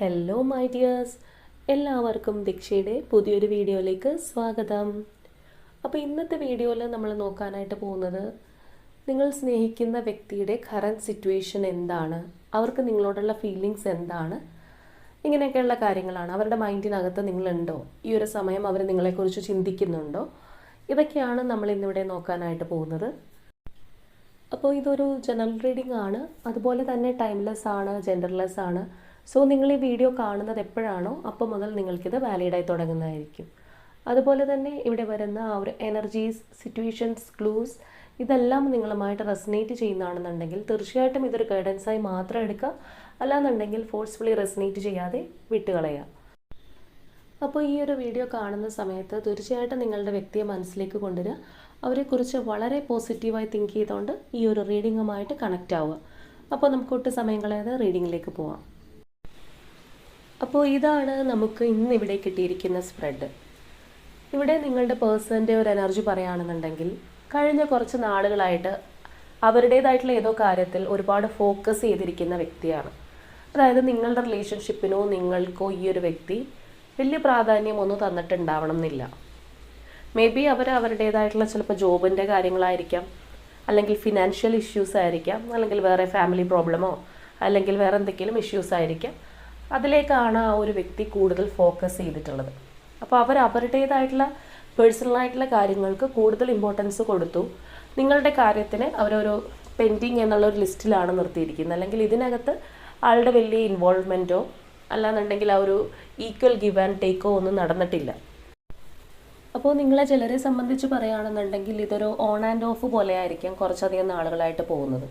Hello my dears എല്ലാവർക്കും ദീക്ഷയുടെ പുതിയൊരു വീഡിയോയിലേക്ക് സ്വാഗതം. അപ്പോൾ ഇന്നത്തെ വീഡിയോയിൽ നമ്മൾ നോക്കാനായിട്ട് പോകുന്നത് നിങ്ങൾ സ്നേഹിക്കുന്ന വ്യക്തിയുടെ കറന്റ് സിറ്റുവേഷൻ എന്താണ്? അവർക്ക് നിങ്ങളോടുള്ള ഫീലിങ്സ് എന്താണ്? ഇങ്ങനെയൊക്കെയുള്ള കാര്യങ്ങളാണ്. അവരുടെ മൈൻഡിനകത്ത് നിങ്ങളുണ്ടോ? ഈ ഒരു സമയം അവർ നിങ്ങളെക്കുറിച്ച് ചിന്തിക്കുന്നുണ്ടോ? ഇതൊക്കെയാണ് നമ്മൾ ഇന്നിവിടെ നോക്കാനായിട്ട് പോകുന്നത്. അപ്പോൾ ഇതൊരു ജനറൽ റീഡിംഗ് ആണ്. അതുപോലെ തന്നെ ടൈംലെസ് ആണ് ജെൻഡർലെസ് ആണ്. സോ നിങ്ങൾ ഈ വീഡിയോ കാണുന്നത് എപ്പോഴാണോ അപ്പോൾ മുതൽ നിങ്ങൾക്കിത് വാലിഡായി തുടങ്ങുന്നതായിരിക്കും. അതുപോലെ തന്നെ ഇവിടെ വരുന്ന ആ ഒരു എനർജീസ് സിറ്റുവേഷൻസ് ക്ലൂസ് ഇതെല്ലാം നിങ്ങളുമായിട്ട് റെസനേറ്റ് ചെയ്യുന്നതാണെന്നുണ്ടെങ്കിൽ തീർച്ചയായിട്ടും ഇതൊരു ഗൈഡൻസായി മാത്രം എടുക്കുക. അല്ലാന്നുണ്ടെങ്കിൽ ഫോഴ്സ്ഫുള്ളി റെസനേറ്റ് ചെയ്യാതെ വിട്ടുകളയുക. അപ്പോൾ ഈ ഒരു വീഡിയോ കാണുന്ന സമയത്ത് തീർച്ചയായിട്ടും നിങ്ങളുടെ വ്യക്തിയെ മനസ്സിലേക്ക് കൊണ്ടുവരിക. അവരെക്കുറിച്ച് വളരെ പോസിറ്റീവായി തിങ്ക് ചെയ്തുകൊണ്ട് ഈ ഒരു റീഡിങ്ങുമായിട്ട് കണക്റ്റ് ആവുക. അപ്പോൾ നമുക്ക് ഒട്ടും സമയം റീഡിങ്ങിലേക്ക് പോവാം. അപ്പോൾ ഇതാണ് നമുക്ക് ഇന്ന് ഇവിടെ കിട്ടിയിരിക്കുന്ന സ്പ്രെഡ് ഇവിടെ നിങ്ങളുടെ പേഴ്സന്റെ ഒരു എനർജി പറയുകയാണെന്നുണ്ടെങ്കിൽ കഴിഞ്ഞ കുറച്ച് നാളുകളായിട്ട് അവരുടേതായിട്ടുള്ള ഏതോ കാര്യത്തിൽ ഒരുപാട് ഫോക്കസ് ചെയ്തിരിക്കുന്ന വ്യക്തിയാണ്. അതായത് നിങ്ങളുടെ റിലേഷൻഷിപ്പിനോ നിങ്ങൾക്കോ ഈ ഒരു വ്യക്തി വലിയ പ്രാധാന്യമൊന്നും തന്നിട്ടുണ്ടാവണം എന്നില്ല. മേ ബി അവർ അവരുടേതായിട്ടുള്ള ചിലപ്പോൾ ജോബിന്റെ കാര്യങ്ങളായിരിക്കാം അല്ലെങ്കിൽ ഫിനാൻഷ്യൽ ഇഷ്യൂസ് ആയിരിക്കാം അല്ലെങ്കിൽ വേറെ ഫാമിലി പ്രോബ്ലമോ അല്ലെങ്കിൽ വേറെ എന്തെങ്കിലും ഇഷ്യൂസ് ആയിരിക്കാം. അതിലേക്കാണ് ആ ഒരു വ്യക്തി കൂടുതൽ ഫോക്കസ് ചെയ്തിട്ടുള്ളത്. അപ്പോൾ അവർ അവരുടേതായിട്ടുള്ള പേഴ്സണലായിട്ടുള്ള കാര്യങ്ങൾക്ക് കൂടുതൽ ഇമ്പോർട്ടൻസ് കൊടുത്തു. നിങ്ങളുടെ കാര്യത്തിന് അവരൊരു പെൻഡിങ് എന്നുള്ള ഒരു ലിസ്റ്റിലാണ് നിർത്തിയിരിക്കുന്നത്. അല്ലെങ്കിൽ ഇതിനകത്ത് ആളുടെ വലിയ ഇൻവോൾവ്മെന്റോ അല്ലാന്നുണ്ടെങ്കിൽ ആ ഒരു ഈക്വൽ ഗിവ് ആൻഡ് ടേക്കോ ഒന്നും നടന്നിട്ടില്ല. അപ്പോൾ നിങ്ങളെ ചിലരെ സംബന്ധിച്ച് പറയുകയാണെന്നുണ്ടെങ്കിൽ ഇതൊരു ഓൺ ആൻഡ് ഓഫ് പോലെ ആയിരിക്കും കുറച്ചധികം നാളുകളായിട്ട് പോകുന്നത്.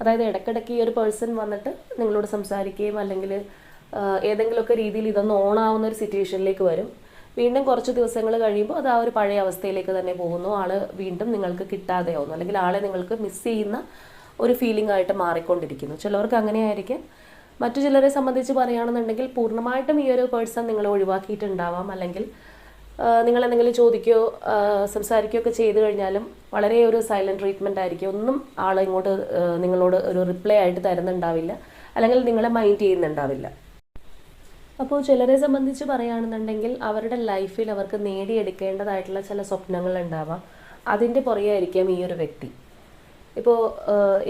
അതായത് ഇടയ്ക്കിടയ്ക്ക് ഈ ഒരു പേഴ്സൺ വന്നിട്ട് നിങ്ങളോട് സംസാരിക്കുകയും അല്ലെങ്കിൽ ഏതെങ്കിലുമൊക്കെ രീതിയിൽ ഇതൊന്ന് ഓൺ ആവുന്ന ഒരു സിറ്റുവേഷനിലേക്ക് വരും. വീണ്ടും കുറച്ച് ദിവസങ്ങൾ കഴിയുമ്പോൾ അത് ആ ഒരു പഴയ അവസ്ഥയിലേക്ക് തന്നെ പോകുന്നു. ആൾ വീണ്ടും നിങ്ങൾക്ക് കിട്ടാതെയാവുന്നു. അല്ലെങ്കിൽ ആളെ നിങ്ങൾക്ക് മിസ് ചെയ്യുന്ന ഒരു ഫീലിംഗ് ആയിട്ട് മാറിക്കൊണ്ടിരിക്കുന്നു. ചിലവർക്ക് അങ്ങനെയായിരിക്കും. മറ്റു ചിലരെ സംബന്ധിച്ച് പറയുകയാണെന്നുണ്ടെങ്കിൽ പൂർണമായിട്ടും ഈ ഒരു പേഴ്സൺ നിങ്ങൾ ഒഴിവാക്കിയിട്ടുണ്ടാവാം. അല്ലെങ്കിൽ നിങ്ങൾ എന്തെങ്കിലും ചോദിക്കുകയോ സംസാരിക്കുകയോ ഒക്കെ ചെയ്തു കഴിഞ്ഞാലും വളരെ ഒരു സൈലന്റ് ട്രീറ്റ്മെന്റ് ആയിരിക്കും. ഒന്നും ആൾ ഇങ്ങോട്ട് നിങ്ങളോട് ഒരു റിപ്ലൈ ആയിട്ട് തരുന്നുണ്ടാവില്ല. അല്ലെങ്കിൽ നിങ്ങളെ മൈൻഡ് ചെയ്യുന്നുണ്ടാവില്ല. അപ്പോൾ ചിലരെ സംബന്ധിച്ച് പറയുകയാണെന്നുണ്ടെങ്കിൽ അവരുടെ ലൈഫിൽ അവർക്ക് നേടിയെടുക്കേണ്ടതായിട്ടുള്ള ചില സ്വപ്നങ്ങൾ ഉണ്ടാവാം. അതിന്റെ പുറകെയായിരിക്കാം ഈ ഒരു വ്യക്തി. ഇപ്പോൾ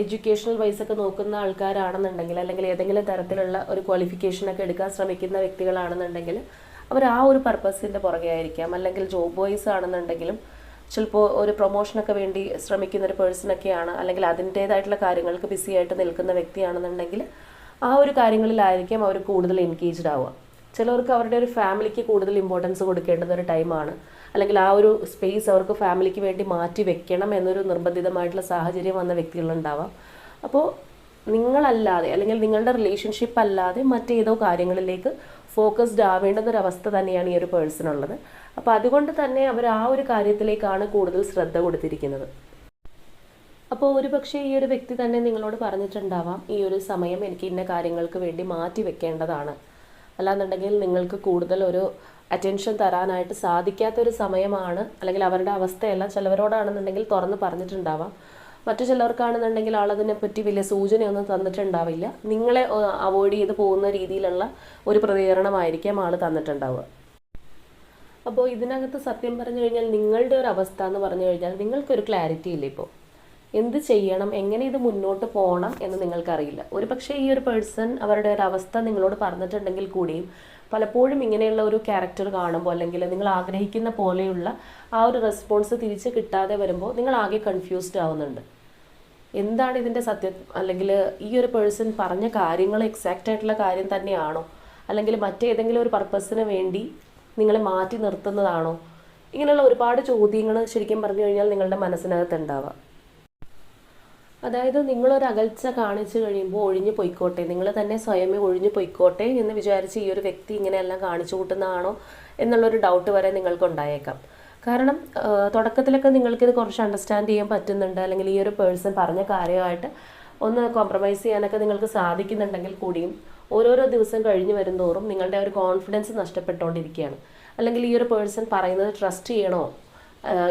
എഡ്യൂക്കേഷണൽ വൈസ് ഒക്കെ നോക്കുന്ന ആൾക്കാരാണെന്നുണ്ടെങ്കിൽ അല്ലെങ്കിൽ ഏതെങ്കിലും തരത്തിലുള്ള ഒരു ക്വാളിഫിക്കേഷനൊക്കെ എടുക്കാൻ ശ്രമിക്കുന്ന വ്യക്തികളാണെന്നുണ്ടെങ്കിൽ അവർ ആ ഒരു പർപ്പസിന്റെ പുറകെ ആയിരിക്കാം അല്ലെങ്കിൽ ജോബ് വൈസ് ആണെന്നുണ്ടെങ്കിലും ചിലപ്പോൾ ഒരു പ്രൊമോഷനൊക്കെ വേണ്ടി ശ്രമിക്കുന്ന ഒരു പേഴ്സണൊക്കെയാണ് അല്ലെങ്കിൽ അതിന്റേതായിട്ടുള്ള കാര്യങ്ങൾക്ക് ബിസി ആയിട്ട് നിൽക്കുന്ന വ്യക്തിയാണെന്നുണ്ടെങ്കിൽ ആ ഒരു കാര്യങ്ങളിലായിരിക്കും അവർ കൂടുതൽ എൻഗേജ്ഡ് ആവുക. ചിലവർക്ക് അവരുടെ ഒരു ഫാമിലിക്ക് കൂടുതൽ ഇമ്പോർട്ടൻസ് കൊടുക്കേണ്ടുന്ന ഒരു ടൈമാണ് അല്ലെങ്കിൽ ആ ഒരു സ്പേസ് അവർക്ക് ഫാമിലിക്ക് വേണ്ടി മാറ്റി വെക്കണം എന്നൊരു നിർബന്ധിതമായിട്ടുള്ള സാഹചര്യം വന്ന വ്യക്തികളുണ്ടാവാം. അപ്പോൾ നിങ്ങളല്ലാതെ അല്ലെങ്കിൽ നിങ്ങളുടെ റിലേഷൻഷിപ്പ് അല്ലാതെ മറ്റേതോ കാര്യങ്ങളിലേക്ക് ഫോക്കസ്ഡ് ആവേണ്ടുന്ന ഒരു അവസ്ഥ തന്നെയാണ് ഈ ഒരു പേഴ്സൺ ഉള്ളത്. അപ്പോൾ അതുകൊണ്ട് തന്നെ അവർ ആ ഒരു കാര്യത്തിലേക്കാണ് കൂടുതൽ ശ്രദ്ധ കൊടുത്തിരിക്കുന്നത്. അപ്പോൾ ഒരു പക്ഷേ ഈ ഒരു വ്യക്തി തന്നെ നിങ്ങളോട് പറഞ്ഞിട്ടുണ്ടാവാം ഈ ഒരു സമയം എനിക്ക് ഇന്ന കാര്യങ്ങൾക്ക് വേണ്ടി മാറ്റി വെക്കേണ്ടതാണ്. അല്ലാന്നുണ്ടെങ്കിൽ നിങ്ങൾക്ക് കൂടുതൽ ഒരു അറ്റൻഷൻ തരാനായിട്ട് സാധിക്കാത്തൊരു സമയമാണ് അല്ലെങ്കിൽ അവരുടെ അവസ്ഥയെല്ലാം. ചിലവരോടാണെന്നുണ്ടെങ്കിൽ തുറന്ന് പറഞ്ഞിട്ടുണ്ടാവാം. മറ്റു ചിലർക്കാണെന്നുണ്ടെങ്കിൽ ആളതിനെ പറ്റി വലിയ സൂചനയൊന്നും തന്നിട്ടുണ്ടാവില്ല. നിങ്ങളെ അവോയ്ഡ് ചെയ്ത് പോകുന്ന രീതിയിലുള്ള ഒരു പ്രതികരണമായിരിക്കാം ആൾ തന്നിട്ടുണ്ടാവുക. അപ്പോൾ ഇതിനകത്ത് സത്യം പറഞ്ഞു കഴിഞ്ഞാൽ നിങ്ങളുടെ ഒരു അവസ്ഥ എന്ന് പറഞ്ഞു കഴിഞ്ഞാൽ നിങ്ങൾക്കൊരു ക്ലാരിറ്റി ഇല്ല ഇപ്പോൾ എന്ത് ചെയ്യണം എങ്ങനെ ഇത് മുന്നോട്ട് പോകണം എന്ന് നിങ്ങൾക്കറിയില്ല. ഒരു പക്ഷേ ഈ ഒരു പേഴ്സൺ അവരുടെ ഒരു അവസ്ഥ നിങ്ങളോട് പറഞ്ഞിട്ടുണ്ടെങ്കിൽ കൂടിയും പലപ്പോഴും ഇങ്ങനെയുള്ള ഒരു ക്യാരക്ടർ കാണുമ്പോൾ അല്ലെങ്കിൽ നിങ്ങൾ ആഗ്രഹിക്കുന്ന പോലെയുള്ള ആ ഒരു റെസ്പോൺസ് തിരിച്ച് കിട്ടാതെ വരുമ്പോൾ നിങ്ങൾ ആകെ കൺഫ്യൂസ്ഡ് ആവുന്നുണ്ട്. എന്താണ് ഇതിന്റെ സത്യം? അല്ലെങ്കിൽ ഈ ഒരു പേഴ്സൺ പറഞ്ഞ കാര്യങ്ങൾ എക്സാക്റ്റ് ആയിട്ടുള്ള കാര്യം തന്നെയാണോ? അല്ലെങ്കിൽ മറ്റേതെങ്കിലും ഒരു പർപ്പസിന് വേണ്ടി നിങ്ങളെ മാറ്റി നിർത്തുന്നതാണോ? ഇങ്ങനെയുള്ള ഒരുപാട് ചോദ്യങ്ങൾ ശരിക്കും പറഞ്ഞു കഴിഞ്ഞാൽ നിങ്ങളുടെ മനസ്സിനകത്ത് ഉണ്ടാവുക അതായത് നിങ്ങളൊരു അകൽച്ച കാണിച്ചു കഴിയുമ്പോൾ ഒഴിഞ്ഞു പോയിക്കോട്ടെ നിങ്ങൾ തന്നെ സ്വയമേ ഒഴിഞ്ഞു പോയിക്കോട്ടെ എന്ന് വിചാരിച്ച് ഈ ഒരു വ്യക്തി ഇങ്ങനെയെല്ലാം കാണിച്ചു കൂട്ടുന്നതാണോ എന്നുള്ളൊരു ഡൗട്ട് വരെ നിങ്ങൾക്ക് ഉണ്ടായേക്കാം കാരണം തുടക്കത്തിലൊക്കെ നിങ്ങൾക്കിത് കുറച്ച് അണ്ടർസ്റ്റാൻഡ് ചെയ്യാൻ പറ്റുന്നുണ്ട് അല്ലെങ്കിൽ ഈ ഒരു പേഴ്സൺ പറഞ്ഞ കാര്യമായിട്ട് ഒന്ന് കോംപ്രമൈസ് ചെയ്യാനൊക്കെ നിങ്ങൾക്ക് സാധിക്കുന്നുണ്ടെങ്കിൽ കൂടിയും ഓരോരോ ദിവസം കഴിഞ്ഞ് വരുന്തോറും നിങ്ങളുടെ ഒരു കോൺഫിഡൻസ് നഷ്ടപ്പെട്ടുകൊണ്ടിരിക്കുകയാണ്. അല്ലെങ്കിൽ ഈ ഒരു പേഴ്സൺ പറയുന്നത് ട്രസ്റ്റ് ചെയ്യണോ?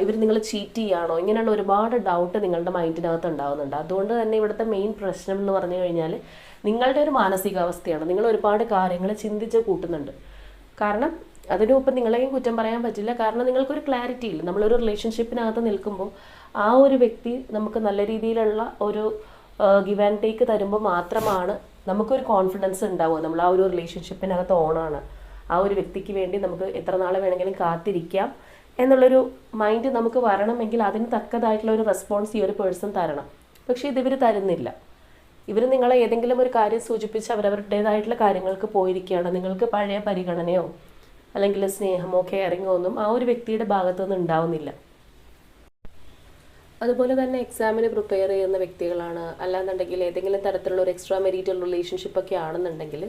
ഇവർ നിങ്ങൾ ചീറ്റ് ചെയ്യുകയാണോ ഇങ്ങനെയുള്ള ഒരുപാട് ഡൗട്ട് നിങ്ങളുടെ മൈൻഡിനകത്ത് ഉണ്ടാകുന്നുണ്ട് അതുകൊണ്ട് തന്നെ ഇവിടുത്തെ മെയിൻ പ്രശ്നം എന്ന് പറഞ്ഞു കഴിഞ്ഞാൽ നിങ്ങളുടെ ഒരു മാനസികാവസ്ഥയാണ്. നിങ്ങൾ ഒരുപാട് കാര്യങ്ങൾ ചിന്തിച്ച് കൂട്ടുന്നുണ്ട്. കാരണം അതിനൊപ്പം നിങ്ങളെയും കുറ്റം പറയാൻ പറ്റില്ല. കാരണം നിങ്ങൾക്കൊരു ക്ലാരിറ്റി ഇല്ല. നമ്മളൊരു റിലേഷൻഷിപ്പിനകത്ത് നിൽക്കുമ്പോൾ ആ ഒരു വ്യക്തി നമുക്ക് നല്ല രീതിയിലുള്ള ഒരു ഗിവ് ആൻഡ് ടേക്ക് തരുമ്പോൾ മാത്രമാണ് നമുക്കൊരു കോൺഫിഡൻസ് ഉണ്ടാവുക. നമ്മൾ ആ ഒരു റിലേഷൻഷിപ്പിനകത്ത് ഓണാണ് ആ ഒരു വ്യക്തിക്ക് വേണ്ടി നമുക്ക് എത്ര നാളെ വേണമെങ്കിലും കാത്തിരിക്കാം. എന്നുള്ളൊരു മൈൻഡ് നമുക്ക് വരണമെങ്കിൽ അതിന് തക്കതായിട്ടുള്ള ഒരു റെസ്പോൺസ് ഈ ഒരു പേഴ്സൺ തരണം. പക്ഷേ ഇതിവർ തരുന്നില്ല. ഇവർ നിങ്ങളെ ഏതെങ്കിലും ഒരു കാര്യം സൂചിപ്പിച്ച് അവരവരുടേതായിട്ടുള്ള കാര്യങ്ങൾക്ക് പോയിരിക്കുകയാണ്. നിങ്ങൾക്ക് പഴയ പരിഗണനയോ അല്ലെങ്കിൽ സ്നേഹമോ കെയറിങ്ങോ ഒന്നും ആ ഒരു വ്യക്തിയുടെ ഭാഗത്തുനിന്ന് ഉണ്ടാവുന്നില്ല. അതുപോലെ തന്നെ എക്സാമിന് പ്രിപ്പയർ ചെയ്യുന്ന വ്യക്തികളാണ്. അല്ലാന്നുണ്ടെങ്കിൽ ഏതെങ്കിലും തരത്തിലുള്ള ഒരു എക്സ്ട്രാ മെരീറ്റൽ റിലേഷൻഷിപ്പ് ഒക്കെ ആണെന്നുണ്ടെങ്കിൽ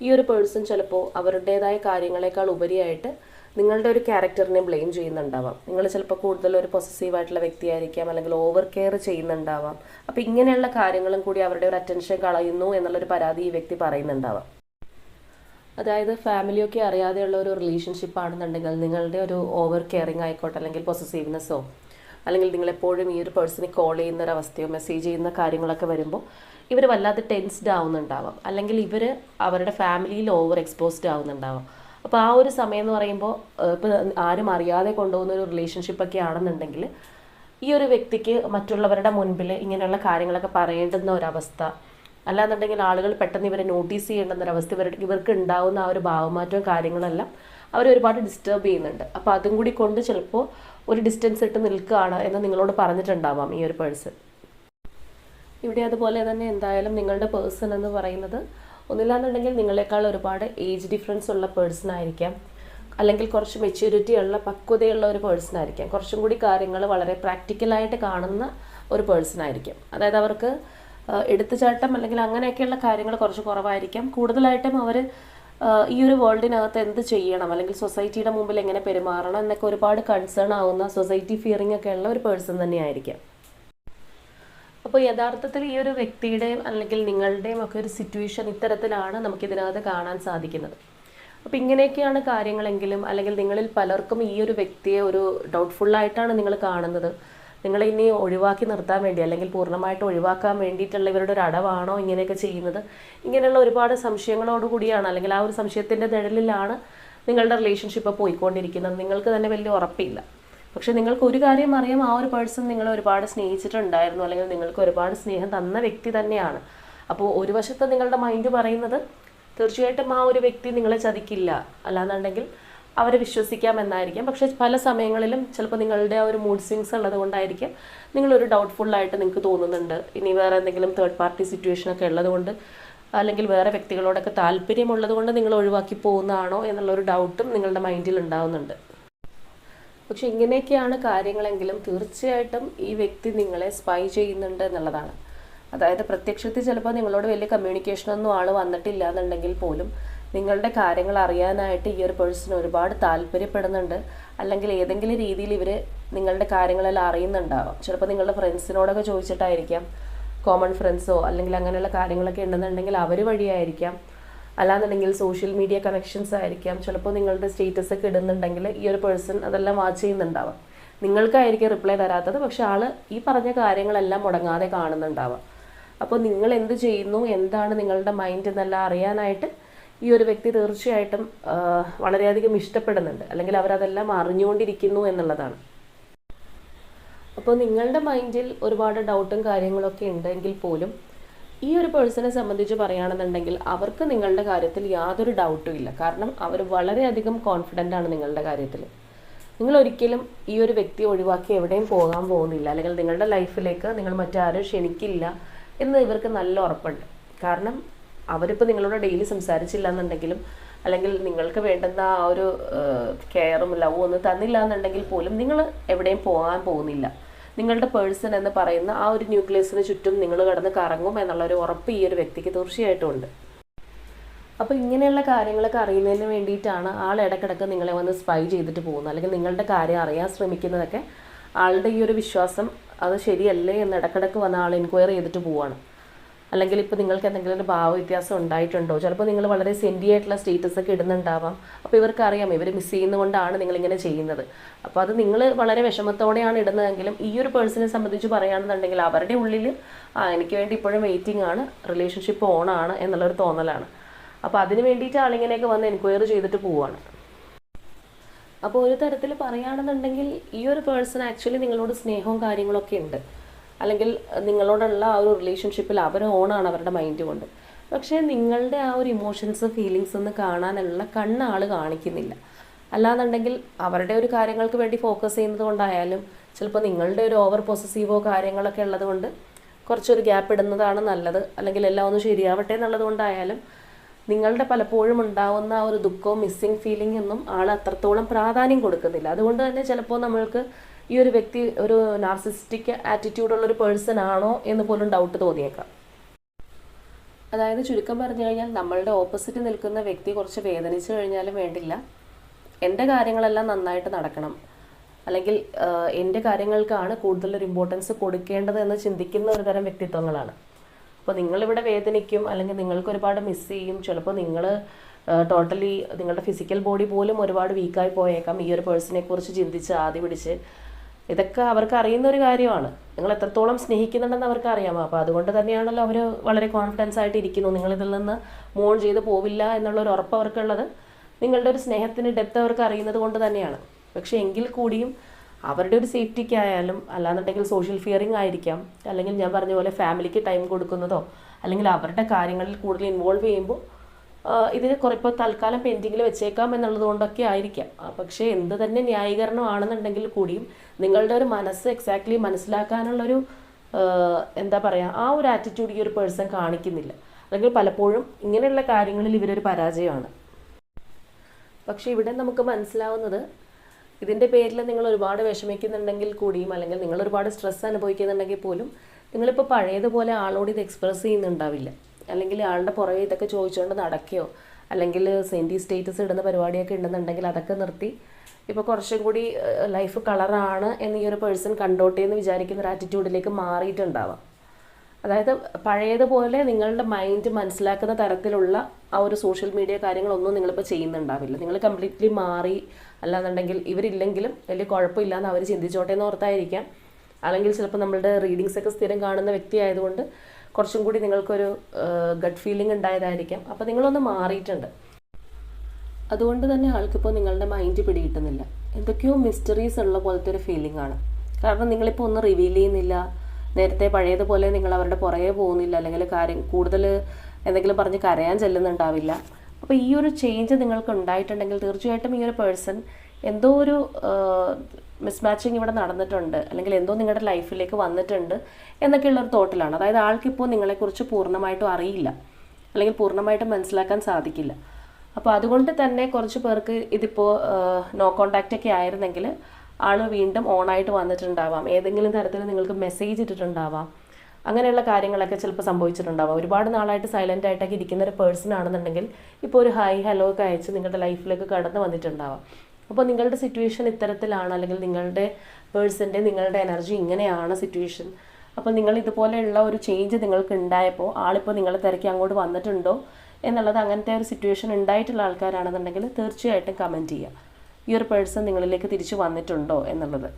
ഈ ഒരു പേഴ്സൺ ചിലപ്പോൾ അവരുടേതായ കാര്യങ്ങളെക്കാൾ ഉപരിയായിട്ട് നിങ്ങളുടെ ഒരു ക്യാരക്ടറിനെ ബ്ലെയിം ചെയ്യുന്നുണ്ടാവാം. നിങ്ങൾ ചിലപ്പോൾ കൂടുതൽ ഒരു പൊസസീവ് ആയിട്ടുള്ള വ്യക്തിയായിരിക്കാം അല്ലെങ്കിൽ ഓവർ കെയർ ചെയ്യുന്നുണ്ടാവാം. അപ്പോൾ ഇങ്ങനെയുള്ള കാര്യങ്ങളും കൂടി അവരുടെ ഒരു അറ്റൻഷൻ കളയുന്നു എന്നുള്ളൊരു പരാതി ഈ വ്യക്തി പറയുന്നുണ്ടാവാം. അതായത് ഫാമിലിയൊക്കെ അറിയാതെയുള്ള ഒരു റിലേഷൻഷിപ്പ് ആണെന്നുണ്ടെങ്കിൽ നിങ്ങളുടെ ഒരു ഓവർ കെയറിങ് ആയിക്കോട്ടെ അല്ലെങ്കിൽ പൊസസീവ്നെസ്സോ അല്ലെങ്കിൽ നിങ്ങളെപ്പോഴും ഈ ഒരു പേഴ്സണെ കോൾ ചെയ്യുന്ന ഒരു അവസ്ഥയോ മെസ്സേജ് ചെയ്യുന്ന കാര്യങ്ങളൊക്കെ വരുമ്പോൾ ഇവർ വല്ലാതെ ടെൻസ്ഡ് ആവുന്നുണ്ടാവാം. അല്ലെങ്കിൽ ഇവർ അവരുടെ ഫാമിലിയിൽ ഓവർ എക്സ്പോസ്ഡ് ആവുന്നുണ്ടാവാം. അപ്പോൾ ആ ഒരു സമയം എന്ന് പറയുമ്പോൾ ഇപ്പോൾ ആരും അറിയാതെ കൊണ്ടുപോകുന്ന ഒരു റിലേഷൻഷിപ്പ് ഒക്കെ ആണെന്നുണ്ടെങ്കിൽ ഈ ഒരു വ്യക്തിക്ക് മറ്റുള്ളവരുടെ മുൻപിൽ ഇങ്ങനെയുള്ള കാര്യങ്ങളൊക്കെ പറയേണ്ടുന്ന ഒരവസ്ഥ അല്ലാന്നുണ്ടെങ്കിൽ ആളുകൾ പെട്ടെന്ന് ഇവരെ നോട്ടീസ് ചെയ്യേണ്ടുന്ന ഒരവസ്ഥ ഇവരുടെ ഇവർക്ക് ഉണ്ടാവുന്ന ആ ഒരു ഭാവമാറ്റവും കാര്യങ്ങളെല്ലാം അവർ ഒരുപാട് ഡിസ്റ്റർബ് ചെയ്യുന്നുണ്ട്. അപ്പോൾ അതും കൂടി കൊണ്ട് ചിലപ്പോൾ ഒരു ഡിസ്റ്റൻസ് ഇട്ട് നിൽക്കുകയാണ് എന്ന് നിങ്ങളോട് പറഞ്ഞിട്ടുണ്ടാവാം ഈ ഒരു പേഴ്സൺ ഇവിടെ അതുപോലെ തന്നെ എന്തായാലും നിങ്ങളുടെ പേഴ്സൺ എന്ന് പറയുന്നത് ഒന്നില്ലാന്നുണ്ടെങ്കിൽ നിങ്ങളെക്കാൾ ഒരുപാട് ഏജ് ഡിഫറൻസ് ഉള്ള പേഴ്സൺ ആയിരിക്കാം. അല്ലെങ്കിൽ കുറച്ച് മെച്യൂരിറ്റി ഉള്ള പക്വതയുള്ള ഒരു പേഴ്സൺ ആയിരിക്കാം. കുറച്ചും കൂടി കാര്യങ്ങൾ വളരെ പ്രാക്ടിക്കലായിട്ട് കാണുന്ന ഒരു പേഴ്സൺ ആയിരിക്കും. അതായത് അവർക്ക് എടുത്തുചാട്ടം അല്ലെങ്കിൽ അങ്ങനെയൊക്കെയുള്ള കാര്യങ്ങൾ കുറച്ച് കുറവായിരിക്കാം. കൂടുതലായിട്ടും അവർ ഈ ഒരു വേൾഡിനകത്ത് എന്ത് ചെയ്യണം? അല്ലെങ്കിൽ സൊസൈറ്റിയുടെ മുമ്പിൽ എങ്ങനെ പെരുമാറണം? എന്നൊക്കെ ഒരുപാട് കൺസേൺ ആവുന്ന സൊസൈറ്റി ഫിയറിംഗ് ഒക്കെ ഉള്ള ഒരു പേഴ്സൺ തന്നെയായിരിക്കാം. അപ്പോൾ യഥാർത്ഥത്തിൽ ഈ ഒരു വ്യക്തിയുടെയും അല്ലെങ്കിൽ നിങ്ങളുടെയും ഒക്കെ ഒരു സിറ്റുവേഷൻ ഇത്തരത്തിലാണ് നമുക്ക് നമുക്കിതിനകത്ത് കാണാൻ സാധിക്കുന്നത്. അപ്പോൾ ഇങ്ങനെയൊക്കെയാണ് കാര്യങ്ങളെങ്കിലും അല്ലെങ്കിൽ നിങ്ങളിൽ പലർക്കും ഈ ഒരു വ്യക്തിയെ ഒരു ഡൗട്ട്ഫുള്ളായിട്ടാണ് നിങ്ങൾ കാണുന്നത്. നിങ്ങളെ ഇനി ഒഴിവാക്കി നിർത്താൻ വേണ്ടി അല്ലെങ്കിൽ പൂർണമായിട്ട് ഒഴിവാക്കാൻ വേണ്ടിയിട്ടുള്ള ഇവരുടെ ഒരു അടവാണോ ഇങ്ങനെയൊക്കെ ചെയ്യുന്നത്? ഇങ്ങനെയുള്ള ഒരുപാട് സംശയങ്ങളോട് കൂടിയാണ് അല്ലെങ്കിൽ ആ ഒരു സംശയത്തിന്റെ നിഴലിലാണ് നിങ്ങളുടെ റിലേഷൻഷിപ്പ് പോയിക്കൊണ്ടിരിക്കുന്നത്. നിങ്ങൾക്ക് തന്നെ വലിയ ഉറപ്പില്ല. പക്ഷെ നിങ്ങൾക്ക് ഒരു കാര്യം അറിയാം ആ ഒരു പേഴ്സൺ നിങ്ങളെ ഒരുപാട് സ്നേഹിച്ചിട്ടുണ്ടായിരുന്നു അല്ലെങ്കിൽ നിങ്ങൾക്ക് ഒരുപാട് സ്നേഹം തന്ന വ്യക്തി തന്നെയാണ്. അപ്പോൾ ഒരു വശത്ത് നിങ്ങളുടെ മൈൻഡ് പറയുന്നത് തീർച്ചയായിട്ടും ആ ഒരു വ്യക്തി നിങ്ങളെ ചതിക്കില്ല. അല്ലാന്നുണ്ടെങ്കിൽ അവരെ വിശ്വസിക്കാം എന്നായിരിക്കും. പക്ഷേ പല സമയങ്ങളിലും ചിലപ്പോൾ നിങ്ങളുടെ ആ ഒരു മൂഡ് സ്വിങ്സ് ഉള്ളത് കൊണ്ടായിരിക്കും നിങ്ങളൊരു ഡൗട്ട്ഫുള്ളായിട്ട് നിങ്ങൾക്ക് തോന്നുന്നുണ്ട്. ഇനി വേറെ എന്തെങ്കിലും തേർഡ് പാർട്ടി സിറ്റുവേഷനൊക്കെ ഉള്ളതുകൊണ്ട് അല്ലെങ്കിൽ വേറെ വ്യക്തികളോടൊക്കെ താല്പര്യമുള്ളത് കൊണ്ട് നിങ്ങൾ ഒഴിവാക്കി പോകുന്നതാണോ എന്നുള്ളൊരു ഡൗട്ടും നിങ്ങളുടെ മൈൻഡിൽ ഉണ്ടാവുന്നുണ്ട്. പക്ഷെ ഇങ്ങനെയൊക്കെയാണ് കാര്യങ്ങളെങ്കിലും തീർച്ചയായിട്ടും ഈ വ്യക്തി നിങ്ങളെ സ്പൈ ചെയ്യുന്നുണ്ട് എന്നുള്ളതാണ്. അതായത് പ്രത്യക്ഷത്തിൽ ചിലപ്പോൾ നിങ്ങളോട് വലിയ കമ്മ്യൂണിക്കേഷനൊന്നും ആൾ വന്നിട്ടില്ല എന്നുണ്ടെങ്കിൽ പോലും നിങ്ങളുടെ കാര്യങ്ങൾ അറിയാനായിട്ട് ഈ ഒരു പേഴ്സൺ ഒരുപാട് താല്പര്യപ്പെടുന്നുണ്ട്. അല്ലെങ്കിൽ ഏതെങ്കിലും രീതിയിൽ ഇവർ നിങ്ങളുടെ കാര്യങ്ങളെല്ലാം അറിയുന്നുണ്ടാവാം. ചിലപ്പോൾ നിങ്ങളുടെ ഫ്രണ്ട്സിനോടൊക്കെ ചോദിച്ചിട്ടായിരിക്കാം. കോമൺ ഫ്രണ്ട്സോ അല്ലെങ്കിൽ അങ്ങനെയുള്ള കാര്യങ്ങളൊക്കെ ഉണ്ടെന്നുണ്ടെങ്കിൽ അവർ വഴിയായിരിക്കാം. അല്ലാന്നുണ്ടെങ്കിൽ സോഷ്യൽ മീഡിയ കണക്ഷൻസ് ആയിരിക്കാം. ചിലപ്പോൾ നിങ്ങളുടെ സ്റ്റേറ്റസ് ഒക്കെ ഇടുന്നുണ്ടെങ്കിൽ ഈ ഒരു പേഴ്സൺ അതെല്ലാം വാച്ച് ചെയ്യുന്നുണ്ടാവാം. നിങ്ങൾക്കായിരിക്കും റിപ്ലൈ തരാത്തത്. പക്ഷെ ആൾ ഈ പറഞ്ഞ കാര്യങ്ങളെല്ലാം മുടങ്ങാതെ കാണുന്നുണ്ടാവാം. അപ്പോൾ നിങ്ങൾ എന്ത് ചെയ്യുന്നു? എന്താണ് നിങ്ങളുടെ മൈൻഡ് എന്നെല്ലാം അറിയാനായിട്ട് ഈ ഒരു വ്യക്തി തീർച്ചയായിട്ടും വളരെയധികം ഇഷ്ടപ്പെടുന്നുണ്ട്. അല്ലെങ്കിൽ അവരതെല്ലാം അറിഞ്ഞുകൊണ്ടിരിക്കുന്നു എന്നുള്ളതാണ്. അപ്പോൾ നിങ്ങളുടെ മൈൻഡിൽ ഒരുപാട് ഡൗട്ടും കാര്യങ്ങളൊക്കെ ഉണ്ടെങ്കിൽ പോലും ഈ ഒരു പേഴ്സണെ സംബന്ധിച്ച് പറയുകയാണെന്നുണ്ടെങ്കിൽ അവർക്ക് നിങ്ങളുടെ കാര്യത്തിൽ യാതൊരു ഡൗട്ടും ഇല്ല. കാരണം അവർ വളരെയധികം കോൺഫിഡന്റ് ആണ് നിങ്ങളുടെ കാര്യത്തിൽ. നിങ്ങൾ ഒരിക്കലും ഈ ഒരു വ്യക്തി ഒഴിവാക്കി എവിടെയും പോകാൻ പോകുന്നില്ല. അല്ലെങ്കിൽ നിങ്ങളുടെ ലൈഫിലേക്ക് നിങ്ങൾ മറ്റാരും ക്ഷണിക്കില്ല എന്ന് ഇവർക്ക് നല്ല ഉറപ്പുണ്ട്. കാരണം അവരിപ്പോൾ നിങ്ങളോട് ഡെയിലി സംസാരിച്ചില്ല എന്നുണ്ടെങ്കിലും അല്ലെങ്കിൽ നിങ്ങൾക്ക് വേണ്ടുന്ന ആ ഒരു കെയറും ലവും ഒന്നും തന്നില്ല എന്നുണ്ടെങ്കിൽ പോലും നിങ്ങൾ എവിടെയും പോകാൻ പോകുന്നില്ല. നിങ്ങളുടെ പേഴ്സൺ എന്ന് പറയുന്ന ആ ഒരു ന്യൂക്ലിയസിന് ചുറ്റും നിങ്ങൾ കടന്ന് കറങ്ങും എന്നുള്ള ഒരു ഉറപ്പ് ഈ ഒരു വ്യക്തിക്ക് തീർച്ചയായിട്ടും ഉണ്ട്. അപ്പോൾ ഇങ്ങനെയുള്ള കാര്യങ്ങളൊക്കെ അറിയുന്നതിന് വേണ്ടിയിട്ടാണ് ആൾ ഇടക്കിടക്ക് നിങ്ങളെ വന്ന് സ്പൈ ചെയ്തിട്ട് പോകുന്നത്. അല്ലെങ്കിൽ നിങ്ങളുടെ കാര്യം അറിയാൻ ശ്രമിക്കുന്നതൊക്കെ ആളുടെ ഈ ഒരു വിശ്വാസം അത് ശരിയല്ലേ എന്ന് ഇടക്കിടക്ക് വന്ന ആൾ എൻക്വയറി ചെയ്തിട്ട് പോവാണ്. അല്ലെങ്കിൽ ഇപ്പോൾ നിങ്ങൾക്ക് എന്തെങ്കിലും ഒരു ഭാവ വ്യത്യാസം ഉണ്ടായിട്ടുണ്ടോ? ചിലപ്പോൾ നിങ്ങൾ വളരെ സെന്റി ആയിട്ടുള്ള സ്റ്റേറ്റസ് ഒക്കെ ഇടുന്നുണ്ടാവാം. അപ്പോൾ ഇവർക്ക് അറിയാം ഇവർ മിസ് ചെയ്യുന്നതുകൊണ്ടാണ് നിങ്ങളിങ്ങനെ ചെയ്യുന്നത്. അപ്പോൾ അത് നിങ്ങൾ വളരെ വിഷമത്തോടെയാണ് ഇടുന്നതെങ്കിലും ഈ ഒരു പേഴ്സണെ സംബന്ധിച്ച് പറയുകയാണെന്നുണ്ടെങ്കിൽ അവരുടെ ഉള്ളിൽ ആ എനിക്ക് വേണ്ടി ഇപ്പോഴും വെയിറ്റിംഗ് ആണ് റിലേഷൻഷിപ്പ് ഓൺ ആണ് എന്നുള്ളൊരു തോന്നലാണ്. അപ്പോൾ അതിന് വേണ്ടിയിട്ട് ആളിങ്ങനെയൊക്കെ വന്ന് എൻക്വയറി ചെയ്തിട്ട് പോവുകയാണ് അപ്പോൾ ഒരു തരത്തിൽ പറയുകയാണെന്നുണ്ടെങ്കിൽ ഈ ഒരു പേഴ്സൺ ആക്ച്വലി നിങ്ങളോട് സ്നേഹവും കാര്യങ്ങളൊക്കെ ഉണ്ട്. അല്ലെങ്കിൽ നിങ്ങളോടുള്ള ആ ഒരു റിലേഷൻഷിപ്പിൽ അവർ ഓണാണ് അവരുടെ മൈൻഡ് കൊണ്ട്. പക്ഷേ നിങ്ങളുടെ ആ ഒരു ഇമോഷൻസ് ഫീലിങ്സ് ഒന്ന് കാണാനുള്ള കണ്ണ് ആൾ കാണിക്കുന്നില്ല. അല്ലാന്നുണ്ടെങ്കിൽ അവരുടെ ഒരു കാര്യങ്ങൾക്ക് വേണ്ടി ഫോക്കസ് ചെയ്യുന്നത് കൊണ്ടായാലും ചിലപ്പോൾ നിങ്ങളുടെ ഒരു ഓവർ പൊസസീവോ കാര്യങ്ങളൊക്കെ ഉള്ളത് കൊണ്ട് കുറച്ചൊരു ഗ്യാപ്പ് ഇടുന്നതാണ് നല്ലത്. അല്ലെങ്കിൽ എല്ലാം ഒന്ന് ശരിയാവട്ടെ എന്നുള്ളത് കൊണ്ടായാലും നിങ്ങളുടെ പലപ്പോഴും ഉണ്ടാവുന്ന ആ ഒരു ദുഃഖവും മിസ്സിങ് ഫീലിംഗ് ഒന്നും ആൾ അത്രത്തോളം പ്രാധാന്യം കൊടുക്കുന്നില്ല. അതുകൊണ്ട് തന്നെ ചിലപ്പോൾ നമ്മൾക്ക് ഈ ഒരു വ്യക്തി ഒരു നാർസിസ്റ്റിക് ആറ്റിറ്റ്യൂഡുള്ള ഒരു പേഴ്സൺ ആണോ എന്ന് പോലും ഡൗട്ട് തോന്നിയേക്കാം. അതായത് ചുരുക്കം പറഞ്ഞു കഴിഞ്ഞാൽ നമ്മളുടെ ഓപ്പോസിറ്റ് നിൽക്കുന്ന വ്യക്തി കുറച്ച് വേദനിച്ചു കഴിഞ്ഞാലും വേണ്ടില്ല. എന്റെ കാര്യങ്ങളെല്ലാം നന്നായിട്ട് നടക്കണം. അല്ലെങ്കിൽ എന്റെ കാര്യങ്ങൾക്കാണ് കൂടുതലൊരു ഇമ്പോർട്ടൻസ് കൊടുക്കേണ്ടത് എന്ന് ചിന്തിക്കുന്ന ഒരു തരം വ്യക്തിത്വങ്ങളാണ്. അപ്പോൾ നിങ്ങളിവിടെ വേദനിക്കും അല്ലെങ്കിൽ നിങ്ങൾക്ക് ഒരുപാട് മിസ് ചെയ്യും. ചിലപ്പോൾ നിങ്ങൾ ടോട്ടലി നിങ്ങളുടെ ഫിസിക്കൽ ബോഡി പോലും ഒരുപാട് വീക്കായി പോയേക്കാം ഈ ഒരു പേഴ്സണെ കുറിച്ച് ചിന്തിച്ച് ആദ്യ പിടിച്ച്. ഇതൊക്കെ അവർക്ക് അറിയുന്ന ഒരു കാര്യമാണ്. നിങ്ങൾ എത്രത്തോളം സ്നേഹിക്കുന്നുണ്ടെന്ന് അവർക്ക് അറിയാമോ അപ്പോൾ അതുകൊണ്ട് തന്നെയാണല്ലോ അവർ വളരെ കോൺഫിഡൻസ് ആയിട്ട് ഇരിക്കുന്നു. നിങ്ങൾ ഇതിൽ നിന്ന് മോൺ ചെയ്ത് പോവില്ല എന്നുള്ള ഒരു ഉറപ്പ് അവർക്കുള്ളത്. നിങ്ങളുടെ ഒരു സ്നേഹത്തിന് ഡെപ്ത് അവർക്ക് അറിയുന്നത് കൊണ്ട് തന്നെയാണ്. പക്ഷേ എങ്കിൽ കൂടിയും അവരുടെ ഒരു സേഫ്റ്റിക്കായാലും അല്ലാന്നുണ്ടെങ്കിൽ സോഷ്യൽ ഫിയറിങ് ആയിരിക്കാം. അല്ലെങ്കിൽ ഞാൻ പറഞ്ഞ പോലെ ഫാമിലിക്ക് ടൈം കൊടുക്കുന്നതോ അല്ലെങ്കിൽ അവരുടെ കാര്യങ്ങളിൽ കൂടുതൽ ഇൻവോൾവ് ചെയ്യുമ്പോൾ ഇതിന് കുറേ തൽക്കാലം പെൻഡിങ്ങിൽ വെച്ചേക്കാം എന്നുള്ളതുകൊണ്ടൊക്കെ ആയിരിക്കാം. പക്ഷേ എന്ത് തന്നെ ന്യായീകരണമാണെന്നുണ്ടെങ്കിൽ കൂടിയും നിങ്ങളുടെ ഒരു മനസ്സ് എക്സാക്ട്ലി മനസ്സിലാക്കാനുള്ളൊരു എന്താ പറയുക ആ ഒരു ആറ്റിറ്റ്യൂഡ് ഈ ഒരു പേഴ്സൺ കാണിക്കുന്നില്ല. അല്ലെങ്കിൽ പലപ്പോഴും ഇങ്ങനെയുള്ള കാര്യങ്ങളിൽ ഇവരൊരു പരാജയമാണ്. പക്ഷേ ഇവിടെ നമുക്ക് മനസ്സിലാവുന്നത് ഇതിന്റെ പേരിൽ നിങ്ങൾ ഒരുപാട് വിഷമിക്കുന്നുണ്ടെങ്കിൽ കൂടിയും അല്ലെങ്കിൽ നിങ്ങൾ ഒരുപാട് സ്ട്രെസ് അനുഭവിക്കുന്നുണ്ടെങ്കിൽ പോലും നിങ്ങളിപ്പോൾ പഴയതുപോലെ ആളോട് ഇത് എക്സ്പ്രസ് ചെയ്യുന്നുണ്ടാവില്ല. അല്ലെങ്കിൽ ആളുടെ പുറകെ ഇതൊക്കെ ചോദിച്ചുകൊണ്ട് നടക്കുകയോ അല്ലെങ്കിൽ സെന്റി സ്റ്റേറ്റസ് ഇടുന്ന പരിപാടിയൊക്കെ ഉണ്ടെന്നുണ്ടെങ്കിൽ അതൊക്കെ നിർത്തി. ഇപ്പോൾ കുറച്ചും കൂടി ലൈഫ് കളറാണ് എന്ന് ഈ ഒരു പേഴ്സൺ കണ്ടോട്ടെ എന്ന് വിചാരിക്കുന്ന ഒരു ആറ്റിറ്റ്യൂഡിലേക്ക് മാറിയിട്ടുണ്ടാവാം. അതായത് പഴയതുപോലെ നിങ്ങളുടെ മൈൻഡ് മനസ്സിലാക്കുന്ന തരത്തിലുള്ള ആ ഒരു സോഷ്യൽ മീഡിയ കാര്യങ്ങളൊന്നും നിങ്ങളിപ്പോൾ ചെയ്യുന്നുണ്ടാവില്ല. നിങ്ങൾ കംപ്ലീറ്റ്ലി മാറി. അല്ലാന്നുണ്ടെങ്കിൽ ഇവരില്ലെങ്കിലും വലിയ കുഴപ്പമില്ല എന്ന് അവർ ചിന്തിച്ചോട്ടെ എന്ന് ഓർത്തായിരിക്കാം. അല്ലെങ്കിൽ ചിലപ്പോൾ നമ്മളുടെ റീഡിങ്സൊക്കെ സ്ഥിരം കാണുന്ന വ്യക്തി ആയതുകൊണ്ട് കുറച്ചും കൂടി നിങ്ങൾക്കൊരു ഗഡ് ഫീലിംഗ് ഉണ്ടായതായിരിക്കാം. അപ്പോൾ നിങ്ങളൊന്ന് മാറിയിട്ടുണ്ട്. അതുകൊണ്ട് തന്നെ ആൾക്കിപ്പോൾ നിങ്ങളുടെ മൈൻഡ് പിടികിട്ടുന്നില്ല. എന്തൊക്കെയോ മിസ്റ്ററീസ് ഉള്ള പോലത്തെ ഒരു ഫീലിംഗ് ആണ്. കാരണം നിങ്ങളിപ്പോൾ ഒന്നും റിവീൽ ചെയ്യുന്നില്ല. നേരത്തെ പഴയതുപോലെ നിങ്ങൾ അവരുടെ പുറകെ പോകുന്നില്ല. അല്ലെങ്കിൽ കാര്യം കൂടുതൽ എന്തെങ്കിലും പറഞ്ഞ് കരയാൻ ചെല്ലുന്നുണ്ടാവില്ല. അപ്പോൾ ഈ ഒരു ചേഞ്ച് നിങ്ങൾക്ക് ഉണ്ടായിട്ടുണ്ടെങ്കിൽ തീർച്ചയായിട്ടും ഈ ഒരു പേഴ്സൺ എന്തോ ഒരു മിസ്മാച്ചിങ് ഇവിടെ നടന്നിട്ടുണ്ട് അല്ലെങ്കിൽ എന്തോ നിങ്ങളുടെ ലൈഫിലേക്ക് വന്നിട്ടുണ്ട് എന്നൊക്കെയുള്ള ഒരു തോട്ടിലാണ് അതായത് ആൾക്കിപ്പോൾ നിങ്ങളെക്കുറിച്ച് പൂർണമായിട്ടും അറിയില്ല അല്ലെങ്കിൽ പൂർണമായിട്ടും മനസ്സിലാക്കാൻ സാധിക്കില്ല. അപ്പോൾ അതുകൊണ്ട് തന്നെ കുറച്ച് പേർക്ക് ഇതിപ്പോൾ നോ കോണ്ടാക്റ്റ് ഒക്കെ ആയിരുന്നെങ്കിൽ ആൾ വീണ്ടും ഓണായിട്ട് വന്നിട്ടുണ്ടാവാം. ഏതെങ്കിലും തരത്തിൽ നിങ്ങൾക്ക് മെസ്സേജ് ഇട്ടിട്ടുണ്ടാവാം. അങ്ങനെയുള്ള കാര്യങ്ങളൊക്കെ ചിലപ്പോൾ സംഭവിച്ചിട്ടുണ്ടാവാം. ഒരുപാട് നാളായിട്ട് സൈലന്റ് ആയിട്ടൊക്കെ ഇരിക്കുന്ന ഒരു പേഴ്സൺ ആണെന്നുണ്ടെങ്കിൽ ഇപ്പോൾ ഒരു ഹായ് ഹലോ ഒക്കെ അയച്ച് നിങ്ങളുടെ ലൈഫിലേക്ക് കടന്നു വന്നിട്ടുണ്ടാവാം. അപ്പോൾ നിങ്ങളുടെ സിറ്റുവേഷൻ ഇത്തരത്തിലാണ് അല്ലെങ്കിൽ നിങ്ങളുടെ പേഴ്സന്റെ നിങ്ങളുടെ എനർജി ഇങ്ങനെയാണ് സിറ്റുവേഷൻ അപ്പോൾ നിങ്ങൾ ഇതുപോലെയുള്ള ഒരു ചേഞ്ച് നിങ്ങൾക്ക് ഉണ്ടായപ്പോൾ ആളിപ്പോൾ നിങ്ങളെ തിരക്കി അങ്ങോട്ട് വന്നിട്ടുണ്ടോ എന്നുള്ളത് അങ്ങനത്തെ ഒരു സിറ്റുവേഷൻ ഉണ്ടായിട്ടുള്ള ആൾക്കാരാണെന്നുണ്ടെങ്കിൽ തീർച്ചയായിട്ടും കമന്റ് ചെയ്യുക. ഈ ഒരു പേഴ്സൺ നിങ്ങളിലേക്ക് തിരിച്ചു വന്നിട്ടുണ്ടോ എന്നുള്ളത്.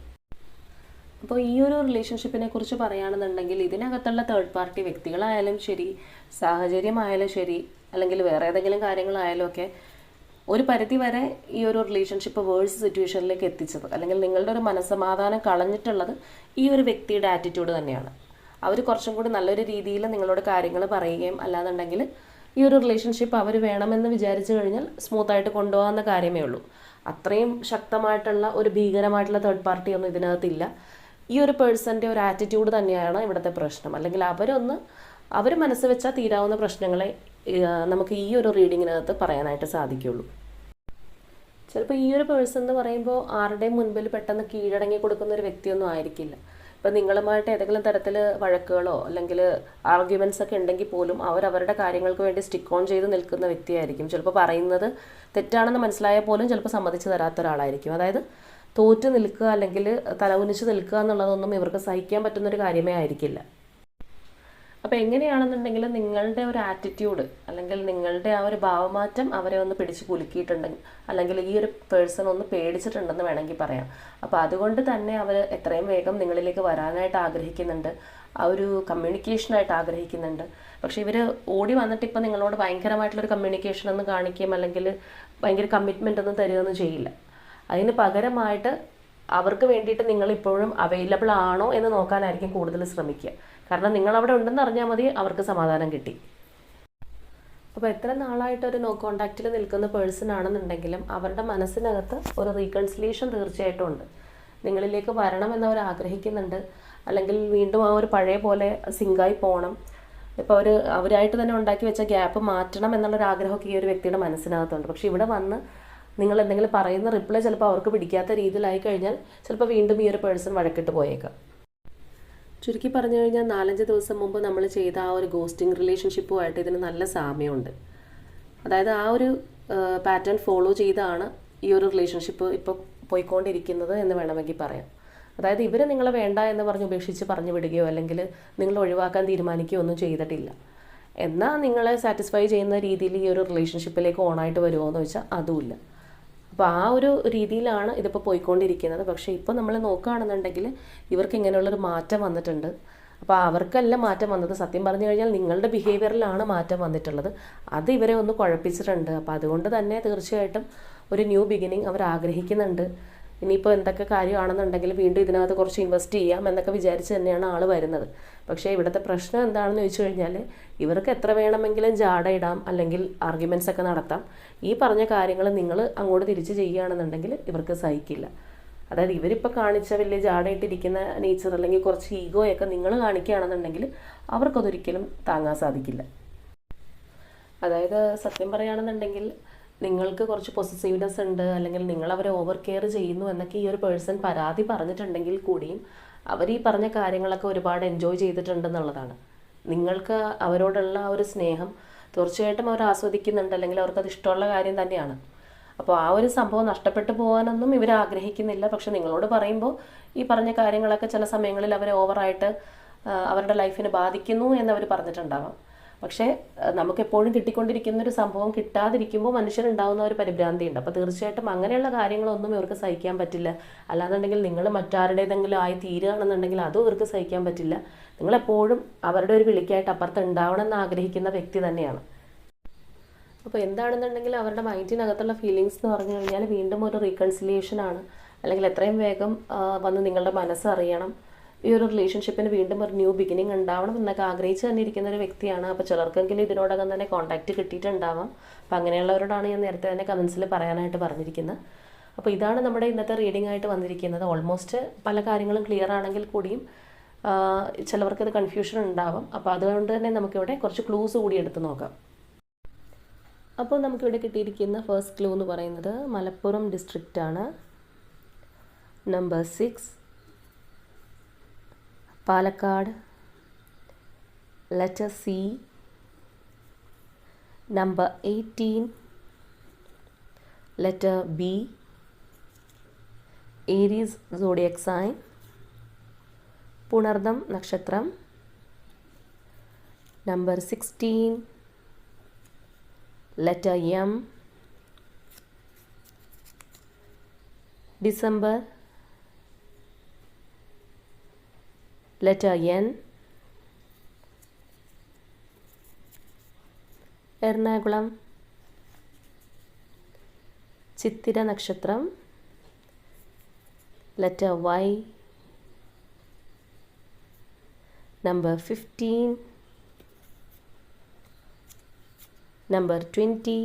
അപ്പോൾ ഈ ഒരു റിലേഷൻഷിപ്പിനെ കുറിച്ച് പറയുകയാണെന്നുണ്ടെങ്കിൽ ഇതിനകത്തുള്ള തേർഡ് പാർട്ടി വ്യക്തികളായാലും ശരി സാഹചര്യമായാലും ശരി അല്ലെങ്കിൽ വേറെ ഏതെങ്കിലും കാര്യങ്ങളായാലും ഒക്കെ ഒരു പരിധി വരെ ഈ ഒരു റിലേഷൻഷിപ്പ് വേഴ്സ് സിറ്റുവേഷനിലേക്ക് എത്തിച്ചത്. അല്ലെങ്കിൽ നിങ്ങളുടെ ഒരു മനസ്സമാധാനം കളഞ്ഞിട്ടുള്ളത് ഈ ഒരു വ്യക്തിയുടെ ആറ്റിറ്റ്യൂഡ് തന്നെയാണ്. അവർ കുറച്ചും കൂടി നല്ലൊരു രീതിയിൽ നിങ്ങളോട് കാര്യങ്ങൾ പറയുകയും അല്ലാന്നുണ്ടെങ്കിൽ ഈ ഒരു റിലേഷൻഷിപ്പ് അവർ വേണമെന്ന് വിചാരിച്ചു കഴിഞ്ഞാൽ സ്മൂത്തായിട്ട് കൊണ്ടുപോകാവുന്ന കാര്യമേ ഉള്ളൂ. അത്രയും ശക്തമായിട്ടുള്ള ഒരു ഭീകരമായിട്ടുള്ള തേർഡ് പാർട്ടി ഒന്നും ഇതിനകത്തില്ല. ഈ ഒരു പേഴ്സന്റെ ഒരു ആറ്റിറ്റ്യൂഡ് തന്നെയാണ് ഇവിടുത്തെ പ്രശ്നം. അല്ലെങ്കിൽ അവരൊന്ന് അവർ മനസ്സ് വെച്ചാൽ തീരാവുന്ന പ്രശ്നങ്ങളെ നമുക്ക് ഈ ഒരു റീഡിങ്ങിനകത്ത് പറയാനായിട്ട് സാധിക്കുള്ളൂ ചിലപ്പോൾ ഈ ഒരു പേഴ്സൺ എന്ന് പറയുമ്പോൾ ആരുടെയും മുൻപിൽ പെട്ടെന്ന് കീഴടങ്ങി കൊടുക്കുന്ന ഒരു വ്യക്തിയൊന്നും ആയിരിക്കില്ല. ഇപ്പം നിങ്ങളുമായിട്ട് ഏതെങ്കിലും തരത്തിൽ വഴക്കുകളോ അല്ലെങ്കിൽ ആർഗ്യുമെന്റ്സ് ഒക്കെ ഉണ്ടെങ്കിൽ പോലും അവർ അവരുടെ കാര്യങ്ങൾക്ക് വേണ്ടി സ്റ്റിക്ക് ഓൺ ചെയ്ത് നിൽക്കുന്ന വ്യക്തിയായിരിക്കും. ചിലപ്പോൾ പറയുന്നത് തെറ്റാണെന്ന് മനസ്സിലായാൽ പോലും ചിലപ്പോൾ സമ്മതിച്ച് തരാത്ത ഒരാളായിരിക്കും. അതായത് തോറ്റു നിൽക്കുക അല്ലെങ്കിൽ തലകുനിച്ച് നിൽക്കുക എന്നുള്ളതൊന്നും ഇവർക്ക് സഹിക്കാൻ പറ്റുന്നൊരു കാര്യമേ ആയിരിക്കില്ല. അപ്പോൾ എങ്ങനെയാണെന്നുണ്ടെങ്കിൽ നിങ്ങളുടെ ഒരു ആറ്റിറ്റ്യൂഡ് അല്ലെങ്കിൽ നിങ്ങളുടെ ആ ഒരു ഭാവമാറ്റം അവരെ ഒന്ന് പിടിച്ച് കുലുക്കിയിട്ടുണ്ടെങ്കിൽ അല്ലെങ്കിൽ ഈ ഒരു പേഴ്സൺ ഒന്ന് പേടിച്ചിട്ടുണ്ടെന്ന് വേണമെങ്കിൽ പറയാം. അപ്പോൾ അതുകൊണ്ട് തന്നെ അവർ എത്രയും വേഗം നിങ്ങളിലേക്ക് വരാനായിട്ട് ആഗ്രഹിക്കുന്നുണ്ട്. ആ ഒരു കമ്മ്യൂണിക്കേഷനായിട്ട് ആഗ്രഹിക്കുന്നുണ്ട്. പക്ഷേ ഇവർ ഓടി വന്നിട്ട് ഇപ്പം നിങ്ങളോട് ഭയങ്കരമായിട്ടുള്ളൊരു കമ്മ്യൂണിക്കേഷൻ ഒന്നും കാണിക്കുകയും അല്ലെങ്കിൽ ഭയങ്കര കമ്മിറ്റ്മെന്റ് ഒന്നും തരികയൊന്നും ചെയ്യില്ല. അതിന് പകരമായിട്ട് അവർക്ക് വേണ്ടിയിട്ട് നിങ്ങൾ ഇപ്പോഴും അവൈലബിൾ ആണോ എന്ന് നോക്കാനായിരിക്കും കൂടുതൽ ശ്രമിക്കുക. കാരണം നിങ്ങൾ അവിടെ ഉണ്ടെന്ന് അറിഞ്ഞാൽ മതി അവർക്ക് സമാധാനം കിട്ടി. അപ്പോൾ എത്ര നാളായിട്ട് ഒരു നോ കോണ്ടാക്റ്റിൽ നിൽക്കുന്ന പേഴ്സൺ ആണെന്നുണ്ടെങ്കിലും അവരുടെ മനസ്സിനകത്ത് ഒരു റീകൺസിലേഷൻ തീർച്ചയായിട്ടും ഉണ്ട്. നിങ്ങളിലേക്ക് വരണമെന്ന് അവർ ആഗ്രഹിക്കുന്നുണ്ട്. അല്ലെങ്കിൽ വീണ്ടും ആ ഒരു പഴയ പോലെ സിങ്കായി പോകണം ഇപ്പോൾ അവർ അവരായിട്ട് തന്നെ ഉണ്ടാക്കി വെച്ച ഗ്യാപ്പ് മാറ്റണം എന്നുള്ളൊരു ആഗ്രഹമൊക്കെ ഈ ഒരു വ്യക്തിയുടെ മനസ്സിനകത്തുണ്ട്. പക്ഷേ ഇവിടെ വന്ന് നിങ്ങൾ എന്തെങ്കിലും പറയുന്ന റിപ്ലൈ ചിലപ്പോൾ അവർക്ക് പിടിക്കാത്ത രീതിയിലായി കഴിഞ്ഞാൽ ചിലപ്പോൾ വീണ്ടും ഈ ഒരു പേഴ്സൺ വഴക്കിട്ട് പോയേക്കാം. ചുരുക്കി പറഞ്ഞു കഴിഞ്ഞാൽ നാലഞ്ച് ദിവസം മുമ്പ് നമ്മൾ ചെയ്ത ആ ഒരു ഗോസ്റ്റിംഗ് റിലേഷൻഷിപ്പുമായിട്ട് ഇതിന് നല്ല സാമ്യമുണ്ട്. അതായത് ആ ഒരു പാറ്റേൺ ഫോളോ ചെയ്താണ് ഈ ഒരു റിലേഷൻഷിപ്പ് ഇപ്പോൾ പോയിക്കൊണ്ടിരിക്കുന്നത് എന്ന് വേണമെങ്കിൽ പറയാം. അതായത് ഇവർ നിങ്ങളെ വേണ്ട എന്ന് പറഞ്ഞ് ഉപേക്ഷിച്ച് പറഞ്ഞു വിടുകയോ അല്ലെങ്കിൽ നിങ്ങൾ ഒഴിവാക്കാൻ തീരുമാനിക്കുകയോ ഒന്നും ചെയ്തിട്ടില്ല. എന്നാൽ നിങ്ങളെ സാറ്റിസ്ഫൈ ചെയ്യുന്ന രീതിയിൽ ഈ ഒരു റിലേഷൻഷിപ്പിലേക്ക് ഓണായിട്ട് വരുമോ എന്ന് വെച്ചാൽ അതുമില്ല. അപ്പോൾ ആ ഒരു രീതിയിലാണ് ഇതിപ്പോൾ പോയിക്കൊണ്ടിരിക്കുന്നത്. പക്ഷേ ഇപ്പോൾ നമ്മൾ നോക്കുകയാണെന്നുണ്ടെങ്കിൽ ഇവർക്ക് ഇങ്ങനെയുള്ളൊരു മാറ്റം വന്നിട്ടുണ്ട്. അപ്പോൾ അവർക്കല്ല മാറ്റം വന്നത്. സത്യം പറഞ്ഞു കഴിഞ്ഞാൽ നിങ്ങളുടെ ബിഹേവിയറിലാണ് മാറ്റം വന്നിട്ടുള്ളത്. അത് ഇവരെ ഒന്ന് കുഴപ്പിച്ചിട്ടുണ്ട്. അപ്പോൾ അതുകൊണ്ട് തന്നെ തീർച്ചയായിട്ടും ഒരു ന്യൂ ബിഗിനിങ് അവർ ആഗ്രഹിക്കുന്നുണ്ട്. ഇനിയിപ്പോൾ എന്തൊക്കെ കാര്യമാണെന്നുണ്ടെങ്കിൽ വീണ്ടും ഇതിനകത്ത് കുറച്ച് ഇൻവെസ്റ്റ് ചെയ്യാം എന്നൊക്കെ വിചാരിച്ച് തന്നെയാണ് ആൾ വരുന്നത്. പക്ഷേ ഇവിടുത്തെ പ്രശ്നം എന്താണെന്ന് ചോദിച്ചു കഴിഞ്ഞാൽ ഇവർക്ക് എത്ര വേണമെങ്കിലും ജാട ഇടാം അല്ലെങ്കിൽ ആർഗ്യുമെന്റ്സ് ഒക്കെ നടത്താം. ഈ പറഞ്ഞ കാര്യങ്ങൾ നിങ്ങൾ അങ്ങോട്ട് തിരിച്ച് ചെയ്യുകയാണെന്നുണ്ടെങ്കിൽ ഇവർക്ക് സഹിക്കില്ല. അതായത് ഇവരിപ്പോൾ കാണിച്ച വലിയ ജാടയിട്ടിരിക്കുന്ന നേച്ചർ അല്ലെങ്കിൽ കുറച്ച് ഈഗോയൊക്കെ നിങ്ങൾ കാണിക്കുകയാണെന്നുണ്ടെങ്കിൽ അവർക്കതൊരിക്കലും താങ്ങാൻ സാധിക്കില്ല. അതായത് സത്യം പറയുകയാണെന്നുണ്ടെങ്കിൽ നിങ്ങൾക്ക് കുറച്ച് പൊസസീവ്നെസ് ഉണ്ട് അല്ലെങ്കിൽ നിങ്ങൾ അവരെ ഓവർ കെയർ ചെയ്യുന്നു എന്നൊക്കെ ഈ ഒരു പേഴ്സൺ പരാതി പറഞ്ഞിട്ടുണ്ടെങ്കിൽ കൂടിയും അവർ ഈ പറഞ്ഞ കാര്യങ്ങളൊക്കെ ഒരുപാട് എൻജോയ് ചെയ്തിട്ടുണ്ടെന്നുള്ളതാണ് നിങ്ങൾക്ക് അവരോടുള്ള ആ ഒരു സ്നേഹം തീർച്ചയായിട്ടും അവർ ആസ്വദിക്കുന്നുണ്ട് അല്ലെങ്കിൽ അവർക്കത് ഇഷ്ടമുള്ള കാര്യം തന്നെയാണ്. അപ്പോൾ ആ ഒരു സംഭവം നഷ്ടപ്പെട്ടു പോകാനൊന്നും ഇവർ ആഗ്രഹിക്കുന്നില്ല. പക്ഷെ നിങ്ങളോട് പറയുമ്പോൾ ഈ പറഞ്ഞ കാര്യങ്ങളൊക്കെ ചില സമയങ്ങളിൽ അവരെ ഓവറായിട്ട് അവരുടെ ലൈഫിനെ ബാധിക്കുന്നു എന്നവർ പറഞ്ഞിട്ടുണ്ടാവാം. പക്ഷേ നമുക്ക് എപ്പോഴും കിട്ടിക്കൊണ്ടിരിക്കുന്ന ഒരു സംഭവം കിട്ടാതിരിക്കുമ്പോൾ മനുഷ്യനുണ്ടാകുന്ന ഒരു പരിഭ്രാന്തി ഉണ്ട് അപ്പോൾ തീർച്ചയായിട്ടും അങ്ങനെയുള്ള കാര്യങ്ങളൊന്നും ഇവർക്ക് സഹിക്കാൻ പറ്റില്ല. അല്ലാന്നുണ്ടെങ്കിൽ നിങ്ങൾ മറ്റാരുടേതെങ്കിലും ആയി തീരുകയാണെന്നുണ്ടെങ്കിൽ അതും ഇവർക്ക് സഹിക്കാൻ പറ്റില്ല. നിങ്ങളെപ്പോഴും അവരുടെ ഒരു വിളിക്കായിട്ട് അപ്പുറത്ത് ഉണ്ടാവണം എന്ന് ആഗ്രഹിക്കുന്ന വ്യക്തി തന്നെയാണ്. അപ്പോൾ എന്താണെന്നുണ്ടെങ്കിൽ അവരുടെ മൈൻഡിനകത്തുള്ള ഫീലിങ്സ് എന്ന് പറഞ്ഞു കഴിഞ്ഞാൽ വീണ്ടും ഒരു റീകൺസിലിയേഷൻ ആണ് അല്ലെങ്കിൽ എത്രയും വേഗം വന്ന് നിങ്ങളുടെ മനസ്സറിയണം ഈ ഒരു റിലേഷൻഷിപ്പിന് വീണ്ടും ഒരു ന്യൂ ബിഗിനിങ് ഉണ്ടാവണം എന്നൊക്കെ ആഗ്രഹിച്ച് തന്നെ ഇരിക്കുന്ന ഒരു വ്യക്തിയാണ്. അപ്പോൾ ചിലർക്കെങ്കിലും ഇതിനോടകം തന്നെ കോൺടാക്റ്റ് കിട്ടിയിട്ടുണ്ടാവാം. അപ്പോൾ അങ്ങനെയുള്ളവരോടാണ് ഞാൻ നേരത്തെ തന്നെ കമൻസിൽ പറയാനായിട്ട് പറഞ്ഞിരിക്കുന്നത് അപ്പോൾ ഇതാണ് നമ്മുടെ ഇന്നത്തെ റീഡിംഗ് ആയിട്ട് വന്നിരിക്കുന്നത്. ഓൾമോസ്റ്റ് പല കാര്യങ്ങളും ക്ലിയർ ആണെങ്കിൽ കൂടിയും ചിലവർക്ക് ഇത് കൺഫ്യൂഷൻ ഉണ്ടാവും. അപ്പോൾ അതുകൊണ്ട് തന്നെ നമുക്കിവിടെ കുറച്ച് ക്ലൂസ് കൂടി എടുത്ത് നോക്കാം. അപ്പോൾ നമുക്കിവിടെ കിട്ടിയിരിക്കുന്ന ഫസ്റ്റ് ക്ലൂ എന്ന് പറയുന്നത് Malappuram ഡിസ്ട്രിക്റ്റാണ് number six Palakkad letter C number eighteen letter B Aries zodiac sign Punartham നക്ഷത്രം number sixteen letter M December letter N. Ernakulam. Chithira നക്ഷത്രം. Letter Y number fifteen number twenty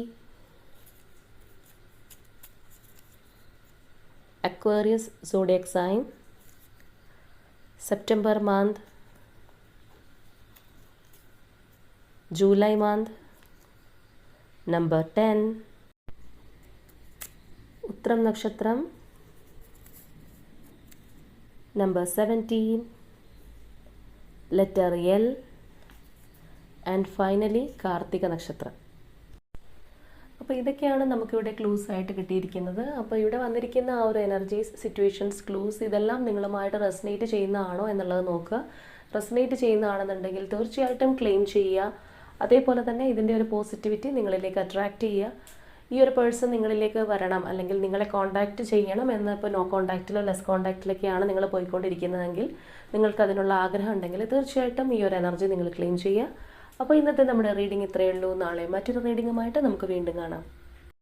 Aquarius zodiac sign. सितंबर month जुलाई month number ten उत्तरम नक्षत्रम number 17 letter L and finally Kartika Nakshatra അപ്പോൾ ഇതൊക്കെയാണ് നമുക്കിവിടെ clues ആയിട്ട് കിട്ടിയിരിക്കുന്നത്. അപ്പോൾ ഇവിടെ വന്നിരിക്കുന്ന ആ ഒരു എനർജീസ് സിറ്റുവേഷൻസ് ക്ലൂസ് ഇതെല്ലാം നിങ്ങളുമായിട്ട് റെസനേറ്റ് ചെയ്യുന്നതാണോ എന്നുള്ളത് നോക്കുക. റെസനേറ്റ് ചെയ്യുന്നതാണെന്നുണ്ടെങ്കിൽ തീർച്ചയായിട്ടും ക്ലെയിം ചെയ്യുക. അതേപോലെ തന്നെ ഇതിന്റെ ഒരു പോസിറ്റിവിറ്റി നിങ്ങളിലേക്ക് അട്രാക്റ്റ് ചെയ്യുക. ഈ ഒരു പേഴ്സൺ നിങ്ങളിലേക്ക് വരണം അല്ലെങ്കിൽ നിങ്ങളെ കോൺടാക്റ്റ് ചെയ്യണം എന്ന് ഇപ്പോൾ നോ കോൺടാക്റ്റിലോ ലെസ് കോൺടാക്റ്റിലൊക്കെയാണ് നിങ്ങൾ പോയിക്കൊണ്ടിരിക്കുന്നതെങ്കിൽ നിങ്ങൾക്ക് അതിനുള്ള ആഗ്രഹം ഉണ്ടെങ്കിൽ തീർച്ചയായിട്ടും ഈ ഒരു എനർജി നിങ്ങൾ ക്ലെയിം ചെയ്യുക. അപ്പോൾ ഇന്നത്തെ നമ്മുടെ റീഡിംഗ് ഇത്രയേ ഉള്ളൂ. നാളെ മറ്റൊരു റീഡിങ്ങുമായിട്ട് നമുക്ക് വീണ്ടും കാണാം.